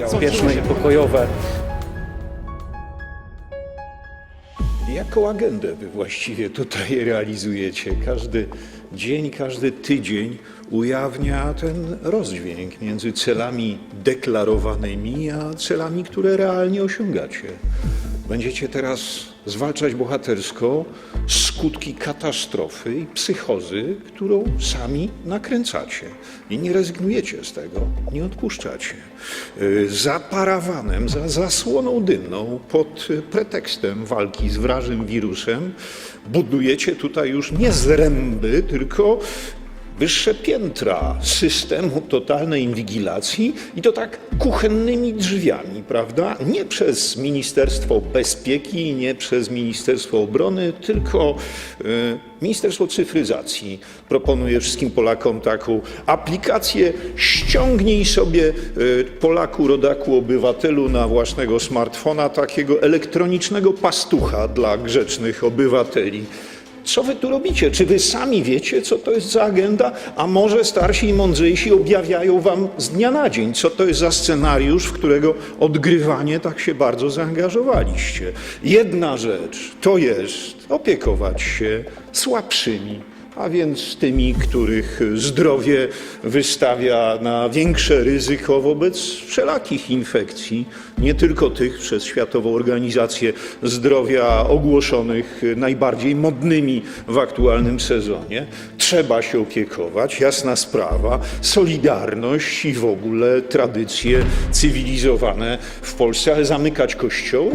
bezpieczne i pokojowe. Jaką agendę wy właściwie tutaj realizujecie? Każdy dzień, każdy tydzień ujawnia ten rozdźwięk między celami deklarowanymi, a celami, które realnie osiągacie. Będziecie teraz zwalczać bohatersko skutki katastrofy i psychozy, którą sami nakręcacie. I nie rezygnujecie z tego, nie odpuszczacie. Y, Za parawanem, za zasłoną dymną, pod pretekstem walki z wrażym wirusem, budujecie tutaj już nie zręby, tylko wyższe piętra systemu totalnej inwigilacji i to tak kuchennymi drzwiami, prawda? Nie przez Ministerstwo Bezpieki, nie przez Ministerstwo Obrony, tylko e, Ministerstwo Cyfryzacji proponuje wszystkim Polakom taką aplikację. Ściągnij sobie e, Polaku, rodaku, obywatelu na własnego smartfona takiego elektronicznego pastucha dla grzecznych obywateli. Co wy tu robicie? Czy wy sami wiecie, co to jest za agenda? A może starsi i mądrzejsi objawiają wam z dnia na dzień, co to jest za scenariusz, w którego odgrywanie tak się bardzo zaangażowaliście? Jedna rzecz to jest opiekować się słabszymi, a więc tymi, których zdrowie wystawia na większe ryzyko wobec wszelakich infekcji, nie tylko tych przez Światową Organizację Zdrowia ogłoszonych najbardziej modnymi w aktualnym sezonie. Trzeba się opiekować, jasna sprawa, solidarność i w ogóle tradycje cywilizowane w Polsce, ale zamykać kościoły?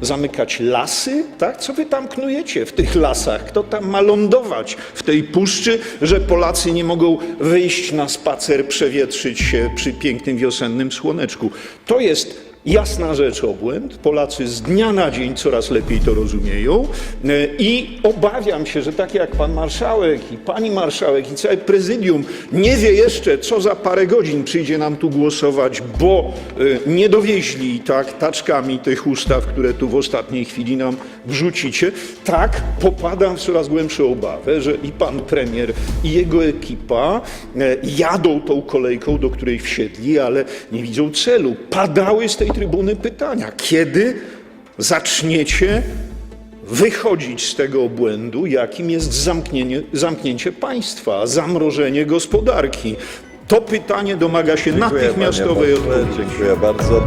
Zamykać lasy? Tak? Co wy tam knujecie w tych lasach? Kto tam ma lądować w tej puszczy, że Polacy nie mogą wyjść na spacer, przewietrzyć się przy pięknym wiosennym słoneczku? To jest jasna rzecz obłęd. Polacy z dnia na dzień coraz lepiej to rozumieją E, i obawiam się, że tak jak pan marszałek i pani marszałek i całe prezydium nie wie jeszcze, co za parę godzin przyjdzie nam tu głosować, bo e, nie dowieźli tak taczkami tych ustaw, które tu w ostatniej chwili nam wrzucicie, tak popadam w coraz głębszą obawę, że i pan premier i jego ekipa e, jadą tą kolejką, do której wsiedli, ale nie widzą celu. Padały z tej trybuny pytania, kiedy zaczniecie wychodzić z tego obłędu, jakim jest zamknięcie, państwa, zamrożenie gospodarki. To pytanie domaga się Dziękuję, odpowiedzi. Dziękuję bardzo.